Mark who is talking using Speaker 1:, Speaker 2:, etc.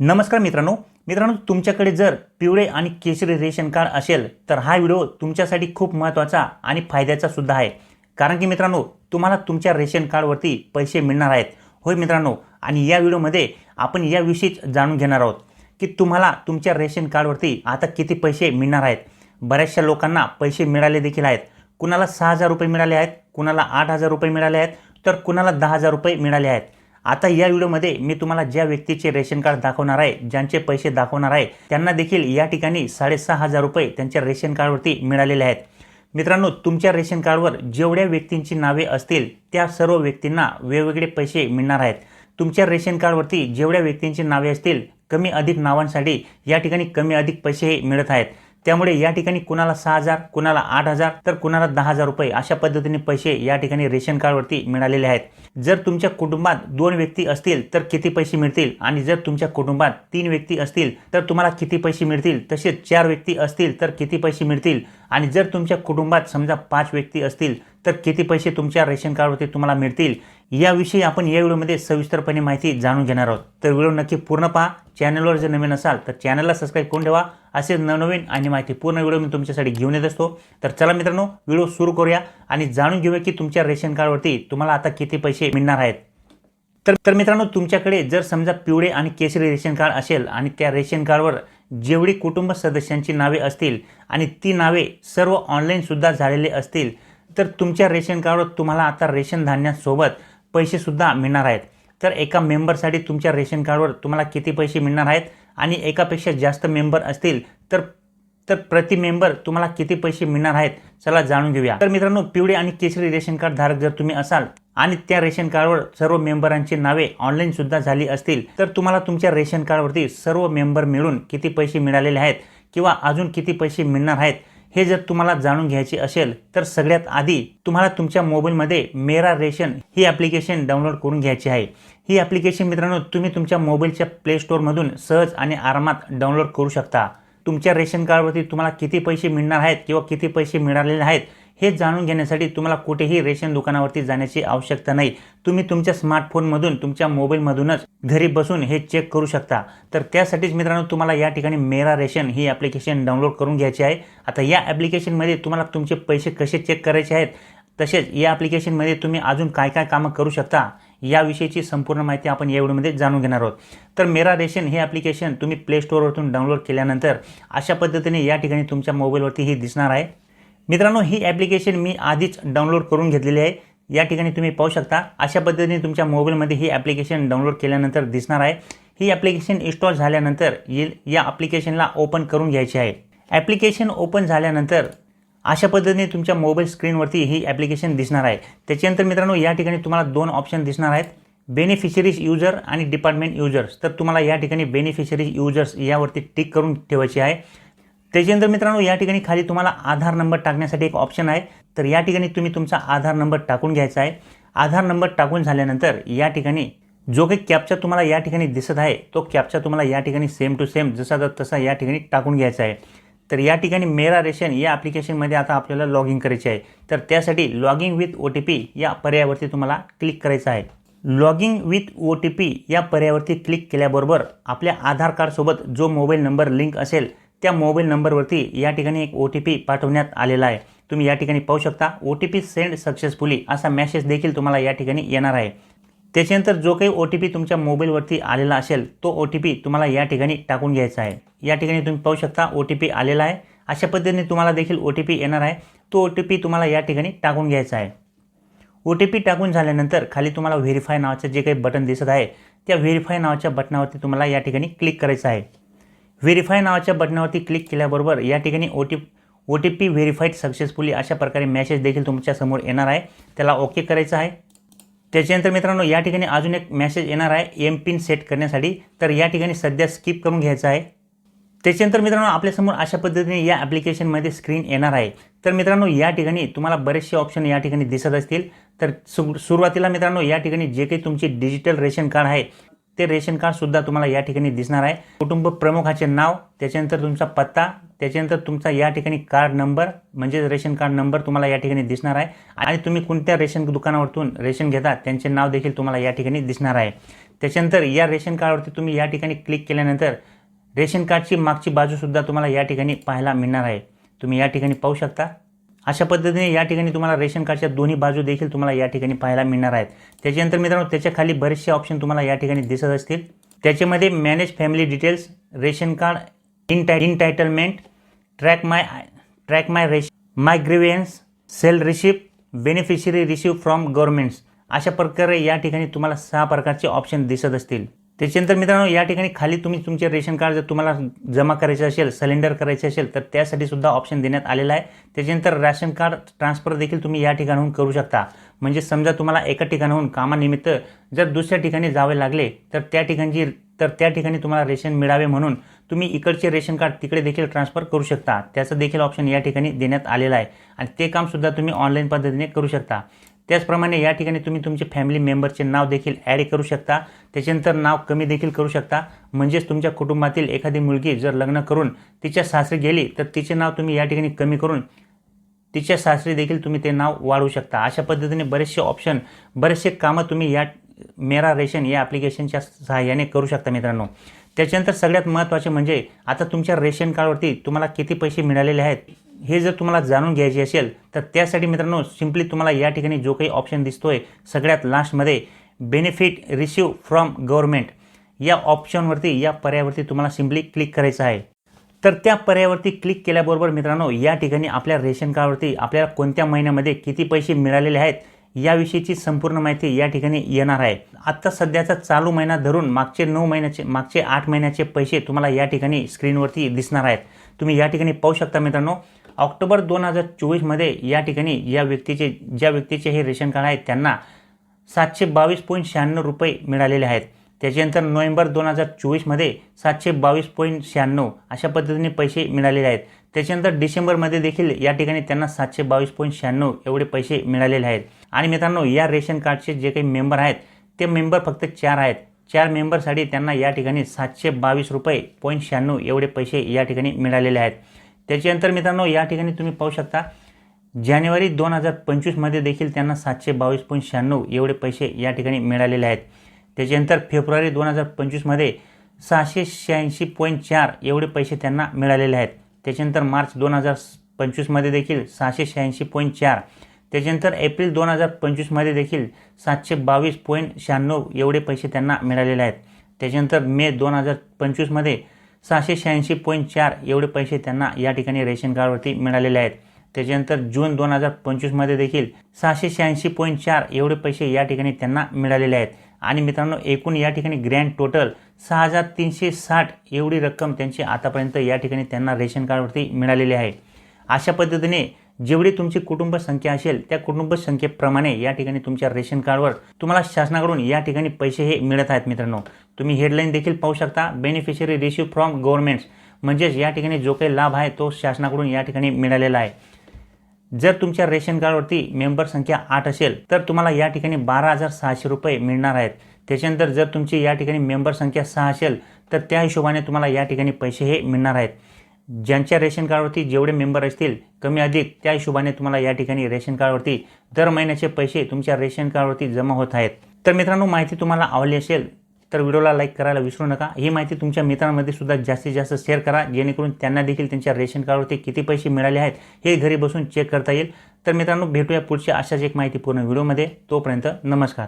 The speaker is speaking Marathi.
Speaker 1: नमस्कार मित्रांनो. मित्रांनो तुमच्याकडे जर पिवळे आणि केशरी रेशन कार्ड असेल तर हा व्हिडिओ तुमच्यासाठी खूप महत्त्वाचा आणि फायद्याचा सुद्धा आहे. कारण की मित्रांनो तुम्हाला तुमच्या रेशन कार्डवरती पैसे मिळणार आहेत. होय मित्रांनो आणि या व्हिडिओमध्ये आपण याविषयीच जाणून घेणार आहोत की तुम्हाला तुमच्या रेशन कार्डवरती आता किती पैसे मिळणार आहेत. बऱ्याचशा लोकांना पैसे मिळाले देखील आहेत. कुणाला सहा हजार रुपये मिळाले आहेत कुणाला आठ हजार रुपये मिळाले आहेत तर कुणाला दहा हजार रुपये मिळाले आहेत. आता या व्हिडिओमध्ये मी तुम्हाला ज्या व्यक्तीचे रेशन कार्ड दाखवणार आहे ज्यांचे पैसे दाखवणार आहे त्यांना देखील या ठिकाणी साडेसहा हजार रुपये त्यांच्या रेशन कार्डवरती मिळालेले आहेत. मित्रांनो तुमच्या रेशन कार्डवर जेवढ्या व्यक्तींची नावे असतील त्या सर्व व्यक्तींना वेगवेगळे पैसे मिळणार आहेत. तुमच्या रेशन कार्डवरती जेवढ्या व्यक्तींची नावे असतील कमी अधिक नावांसाठी या ठिकाणी कमी अधिक पैसे मिळत आहेत. त्यामुळे या ठिकाणी कुणाला सहा हजार कुणाला आठ हजार तर कुणाला दहा हजार रुपये अशा पद्धतीने पैसे या ठिकाणी रेशन कार्डवरती मिळालेले आहेत. जर तुमच्या कुटुंबात दोन व्यक्ती असतील तर किती पैसे मिळतील? आणि जर तुमच्या कुटुंबात तीन व्यक्ती असतील तर तुम्हाला किती पैसे मिळतील? तसेच चार व्यक्ती असतील तर किती पैसे मिळतील? आणि जर तुमच्या कुटुंबात समजा पाच व्यक्ती असतील तर किती पैसे तुमच्या रेशन कार्डवरती तुम्हाला मिळतील याविषयी आपण या व्हिडिओमध्ये सविस्तरपणे माहिती जाणून घेणार आहोत. तर व्हिडिओ नक्की पूर्ण पहा. चॅनलवर जर नवीन असाल तर चॅनलला सबस्क्राईब करून ठेवा. असेच नवनवीन आणि माहिती पूर्ण व्हिडिओ मी तुमच्यासाठी घेऊन येत असतो. तर चला मित्रांनो व्हिडिओ सुरू करूया आणि जाणून घेऊया की तुमच्या रेशन कार्डवरती तुम्हाला आता किती पैसे मिळणार आहेत. तर तर मित्रांनो तुमच्याकडे जर समजा पिवळे आणि केशरी रेशन कार्ड असेल आणि त्या रेशन कार्डवर जेवढी कुटुंब सदस्यांची नावे असतील आणि ती नावे सर्व ऑनलाईनसुद्धा झालेले असतील तर तुमच्या रेशन कार्डवर तुम्हाला आता रेशन धान्यासोबत पैसेसुद्धा मिळणार आहेत. तर एका मेंबरसाठी तुमच्या रेशन कार्डवर तुम्हाला किती पैसे मिळणार आहेत? आणि एकापेक्षा जास्त मेंबर असतील तर तर प्रति मेंबर तुम्हाला किती पैसे मिळणार आहेत? चला जाणून घेऊया. तर मित्रांनो पिवळे आणि केशरी रेशन कार्ड धारक जर तुम्ही असाल आणि त्या रेशन कार्डवर सर्व मेंबरांची नावे ऑनलाईन सुद्धा झाली असतील तर तुम्हाला तुमच्या रेशन कार्डवरती सर्व मेंबर मिळून किती पैसे मिळालेले आहेत? किंवा अजून किती पैसे मिळणार आहेत? हे जर तुम्हाला जाणून घ्यायचे असेल तर सगळ्यात आधी तुम्हाला तुमच्या मोबाईलमध्ये मेरा रेशन ही ॲप्लिकेशन डाउनलोड करून घ्यायची आहे. ही ॲप्लिकेशन मित्रांनो तुम्ही तुमच्या मोबाईलच्या प्ले स्टोअरमधून सहज आणि आरामात डाउनलोड करू शकता. तुमच्या रेशन कार्डवरती तुम्हाला किती पैसे मिळणार आहेत किंवा किती पैसे मिळालेले आहेत हे जाणून घेण्यासाठी तुम्हाला कुठेही रेशन दुकानावरती जाण्याची आवश्यकता नाही. तुम्ही तुमच्या स्मार्टफोनमधून तुमच्या मोबाईलमधूनच घरी बसून हे चेक करू शकता. तर त्यासाठीच मित्रांनो तुम्हाला या ठिकाणी मेरा रेशन ही ॲप्लिकेशन डाउनलोड करून घ्यायची आहे. आता या ॲप्लिकेशनमध्ये तुम्हाला तुमचे पैसे कसे चेक करायचे आहेत तसेच या ॲप्लिकेशनमध्ये तुम्ही अजून काय काय कामं करू शकता याविषयीची संपूर्ण माहिती आपण या व्हिडिओमध्ये जाणून घेणार आहोत. तर मेरा रेशन हे ॲप्लिकेशन तुम्ही प्ले स्टोअरवरून डाउनलोड केल्यानंतर अशा पद्धतीने या ठिकाणी तुमच्या मोबाईलवरती ही दिसणार आहे. मित्रांनो ही ॲप्लिकेशन मी आधीच डाउनलोड करून घेतलेली आहे. या ठिकाणी तुम्ही पाहू शकता अशा पद्धतीने तुमच्या मोबाईलमध्ये ही ॲप्लिकेशन डाउनलोड केल्यानंतर दिसणार आहे. ही ॲप्लिकेशन इन्स्टॉल झाल्यानंतर येईल या ॲप्लिकेशनला ओपन करून घ्यायची आहे. ॲप्लिकेशन ओपन झाल्यानंतर अशा पद्धतीने तुमच्या मोबाईल स्क्रीनवरती ही ॲप्लिकेशन दिसणार आहे. त्याच्यानंतर मित्रांनो या ठिकाणी तुम्हाला दोन ऑप्शन दिसणार आहेत. बेनिफिशरीज युजर आणि डिपार्टमेंट युजर्स तर तुम्हाला या ठिकाणी बेनिफिशरीज युजर्स यावरती टिक करून ठेवायची आहे. त्याच्यानंतर मित्रांनो या ठिकाणी खाली तुम्हाला आधार नंबर टाकण्यासाठी एक ऑप्शन आहे. तर या ठिकाणी तुम्ही तुमचा आधार नंबर टाकून घ्यायचा आहे. आधार नंबर टाकून झाल्यानंतर या ठिकाणी जो काही कॅप्चा तुम्हाला या ठिकाणी दिसत आहे तो कॅप्चा तुम्हाला या ठिकाणी सेम टू सेम जसा तसा या ठिकाणी टाकून घ्यायचा आहे. तर या ठिकाणी मेरा रेशन या ॲप्लिकेशनमध्ये आता आपल्याला लॉग इन करायचे आहे. तर त्यासाठी logging with O T P या पर्यायावरती तुम्हाला क्लिक करायचं आहे. Logging with O T P या पर्यायावरती क्लिक केल्याबरोबर आपल्या आधार कार्डसोबत जो मोबाईल नंबर लिंक असेल त्या मोबाईल नंबरवरती या ठिकाणी एक ओ टी पी पाठवण्यात आलेला आहे. तुम्ही या ठिकाणी पाहू शकता O T P send successfully असा मेसेज देखील तुम्हाला या ठिकाणी येणार आहे. त्याच्यानंतर जो काही ओ टी पी तुमच्या मोबाईलवरती आलेला असेल तो ओ टी पी तुम्हाला या ठिकाणी टाकून घ्यायचा आहे. या ठिकाणी तुम्ही पाहू शकता ओ टी पी आलेला आहे. अशा पद्धतीने तुम्हाला देखील ओ टी पी येणार आहे. तो ओ टी पी तुम्हाला या ठिकाणी टाकून घ्यायचा आहे. ओ टी पी टाकून झाल्यानंतर खाली तुम्हाला व्हेरीफाय नावाचं जे काही बटन दिसत आहे त्या व्हेरीफाय नावाच्या बटनावरती तुम्हाला या ठिकाणी क्लिक करायचं आहे. व्हेरीफाय नावाच्या बटनावरती क्लिक केल्याबरोबर या ठिकाणी O T O T P verified successfully अशा प्रकारे मॅसेज देखील तुमच्यासमोर येणार आहे. त्याला ओके करायचं आहे. त्याच्यानंतर मित्रांनो या ठिकाणी अजून एक मॅसेज येणार आहे. एम पिन सेट करण्यासाठी. तर या ठिकाणी सध्या स्किप करून घ्यायचं आहे. त्याच्यानंतर मित्रांनो आपल्यासमोर अशा पद्धतीने या ॲप्लिकेशनमध्ये स्क्रीन येणार आहे. तर मित्रांनो या ठिकाणी तुम्हाला बरेचसे ऑप्शन या ठिकाणी दिसत असतील. तर सु सुरुवातीला मित्रांनो या ठिकाणी जे काही तुमचे डिजिटल रेशन कार्ड आहे ते रेशन कार्डसुद्धा तुम्हाला या ठिकाणी दिसणार आहे. कुटुंब प्रमुखाचे नाव त्याच्यानंतर तुमचा पत्ता त्याच्यानंतर तुमचा या ठिकाणी कार्ड नंबर म्हणजे रेशन कार्ड नंबर तुम्हाला या ठिकाणी दिसणार आहे. आणि तुम्ही कोणत्या रेशन दुकानावरतून रेशन घेता त्यांचे नाव देखील तुम्हाला या ठिकाणी दिसणार आहे. त्याच्यानंतर या रेशन कार्डवरती तुम्ही या ठिकाणी क्लिक केल्यानंतर रेशन कार्डची मागची बाजूसुद्धा तुम्हाला या ठिकाणी पाहायला मिळणार आहे. तुम्ही या ठिकाणी पाहू शकता. अशा पद्धतीने या ठिकाणी तुम्हाला रेशन कार्डच्या दोन्ही बाजू देखील तुम्हाला या ठिकाणी पाहायला मिळणार आहेत. त्याच्यानंतर मित्रांनो त्याच्याखाली बरेचसे ऑप्शन तुम्हाला या ठिकाणी दिसत असतील. त्याच्यामध्ये manage family details ration card in entitlement track my track my ration my grievance sale receipt beneficiary receive from governments अशा प्रकारे या ठिकाणी तुम्हाला सहा प्रकारचे ऑप्शन दिसत असतील. त्याच्यानंतर मित्रांनो या ठिकाणी खाली तुम्ही तुमचे रेशन कार्ड जर तुम्हाला जमा करायचे असेल सिलेंडर करायचे असेल तर त्यासाठी सुद्धा ऑप्शन देण्यात आलेला आहे. त्याच्यानंतर राशन कार्ड ट्रान्सफर देखील तुम्ही या ठिकाणाहून करू शकता. म्हणजे समजा तुम्हाला एका ठिकाणाहून कामानिमित्त जर दुसऱ्या ठिकाणी जावे लागले तर त्या ठिकाणची तर त्या ठिकाणी तुम्हाला रेशन मिळावे म्हणून तुम्ही इकडचे रेशन कार्ड तिकडे देखील ट्रान्सफर करू शकता. त्याचं देखील ऑप्शन या ठिकाणी देण्यात आलेलं आहे. आणि ते कामसुद्धा तुम्ही ऑनलाईन पद्धतीने करू शकता. त्याचप्रमाणे या ठिकाणी तुम्ही तुमचे फॅमिली मेंबरचे नाव देखील ॲड करू शकता. त्याच्यानंतर नाव कमी देखील करू शकता. म्हणजेच तुमच्या कुटुंबातील एखादी मुलगी जर लग्न करून तिच्या सासरी गेली तर तिचे नाव तुम्ही या ठिकाणी कमी करून तिच्या सासरी देखील तुम्ही ते नाव वाढवू शकता. अशा पद्धतीने बरेचसे ऑप्शन बरेचसे कामं तुम्ही या मेरा रेशन या ॲप्लिकेशनच्या सहाय्याने करू शकता मित्रांनो. त्याच्यानंतर सगळ्यात महत्त्वाचे म्हणजे आता तुमच्या रेशन कार्डवरती तुम्हाला किती पैसे मिळालेले आहेत? हे जर तुम्हाला जाणून घ्यायचे असेल तर त्यासाठी मित्रांनो सिम्पली तुम्हाला या ठिकाणी जो काही ऑप्शन दिसतोय सगळ्यात लास्टमध्ये बेनिफिट रिसिव्ह फ्रॉम गव्हर्नमेंट या ऑप्शनवरती या पर्यायावरती तुम्हाला सिम्पली क्लिक करायचं आहे. तर त्या पर्यायावरती क्लिक केल्याबरोबर मित्रांनो या ठिकाणी आपल्या रेशन कार्डवरती आपल्याला कोणत्या महिन्यामध्ये किती पैसे मिळालेले आहेत याविषयीची संपूर्ण माहिती या ठिकाणी येणार आहे. आत्ता सध्याचा चालू महिना धरून मागचे नऊ महिन्याचे मागचे आठ महिन्याचे पैसे तुम्हाला या ठिकाणी स्क्रीनवरती दिसणार आहेत. तुम्ही या ठिकाणी पाहू शकता मित्रांनो ऑक्टोबर दोन हजार चोवीसमध्ये या ठिकाणी या व्यक्तीचे ज्या व्यक्तीचे हे रेशन कार्ड आहे त्यांना सातशे बावीस पॉईंट शहाण्णव रुपये मिळालेले आहेत. त्याच्यानंतर नोव्हेंबर दोन हजार चोवीसमध्ये सातशे बावीस पॉईंट शहाण्णव अशा पद्धतीने पैसे मिळालेले आहेत. त्याच्यानंतर डिसेंबरमध्ये देखील या ठिकाणी त्यांना सातशे बावीस पॉईंट शहाण्णव एवढे पैसे मिळालेले आहेत. आणि मित्रांनो या रेशन कार्डचे जे काही मेंबर आहेत ते मेंबर फक्त चार आहेत. चार मेंबरसाठी त्यांना या ठिकाणी सातशे बावीस रुपये पॉईंट शहाण्णव एवढे पैसे या ठिकाणी मिळालेले आहेत. त्याच्यानंतर मित्रांनो या ठिकाणी तुम्ही पाहू शकता जानेवारी दोन हजार पंचवीसमध्ये देखील त्यांना सातशे बावीस पॉईंट शहाण्णव एवढे पैसे या ठिकाणी मिळालेले आहेत. त्याच्यानंतर फेब्रुवारी दोन हजार पंचवीसमध्ये सहाशे शहाऐंशी पॉईंट चार एवढे पैसे त्यांना मिळालेले आहेत. त्याच्यानंतर मार्च दोन हजार पंचवीसमध्ये देखील सहाशे शहाऐंशी पॉईंट चार. त्याच्यानंतर एप्रिल दोन हजार पंचवीसमध्ये देखील सातशे बावीस पॉईंट शहाण्णव एवढे पैसे त्यांना मिळालेले आहेत. त्याच्यानंतर मे दोन हजार पंचवीसमध्ये सहाशे शहाऐंशी पॉईंट चार एवढे पैसे त्यांना या ठिकाणी रेशन कार्डवरती मिळालेले आहेत. त्याच्यानंतर जून दोन हजार पंचवीसमध्ये देखील सहाशे शहाऐंशी पॉईंट चार एवढे पैसे या ठिकाणी त्यांना मिळालेले आहेत. आणि मित्रांनो एकूण या ठिकाणी ग्रँड टोटल सहा हजार तीनशे साठ एवढी रक्कम त्यांची आतापर्यंत या ठिकाणी त्यांना रेशन कार्डवरती मिळालेली आहे. अशा पद्धतीने जेवढी तुमची कुटुंब संख्या असेल त्या कुटुंब संख्येप्रमाणे या ठिकाणी तुमच्या रेशन कार्डवर तुम्हाला शासनाकडून या ठिकाणी पैसे हे मिळत आहेत मित्रांनो. तुम्ही हेडलाईन देखील पाहू शकता बेनिफिशरी रिसिव्ह फ्रॉम गव्हर्नमेंट्स म्हणजेच या ठिकाणी जो काही लाभ आहे तो शासनाकडून या ठिकाणी मिळालेला आहे. जर तुमच्या रेशन कार्डवरती मेंबर संख्या आठ असेल तर तुम्हाला या ठिकाणी बारा हजार सहाशे रुपये मिळणार आहेत. त्याच्यानंतर जर तुमची या ठिकाणी मेंबर संख्या सहा असेल तर त्या हिशोबाने तुम्हाला या ठिकाणी पैसे हे मिळणार आहेत. ज्यांच्या रेशन कार्डवरती जेवढे मेंबर असतील कमी अधिक त्या हिशोबाने तुम्हाला या ठिकाणी रेशन कार्डवरती दर महिन्याचे पैसे तुमच्या रेशन कार्डवरती जमा होत आहेत. तर मित्रांनो माहिती तुम्हाला आवडली असेल तर व्हिडिओला लाईक करायला विसरू नका. ही माहिती तुमच्या मित्रांमध्ये सुद्धा जास्तीत जास्त शेअर करा जेणेकरून त्यांना देखील त्यांच्या रेशन कार्डवरती किती पैसे मिळाले आहेत हे घरी बसून चेक करता येईल. तर मित्रांनो भेटूया पुढच्या अशाच एक माहितीपूर्ण व्हिडिओमध्ये. तोपर्यंत नमस्कार.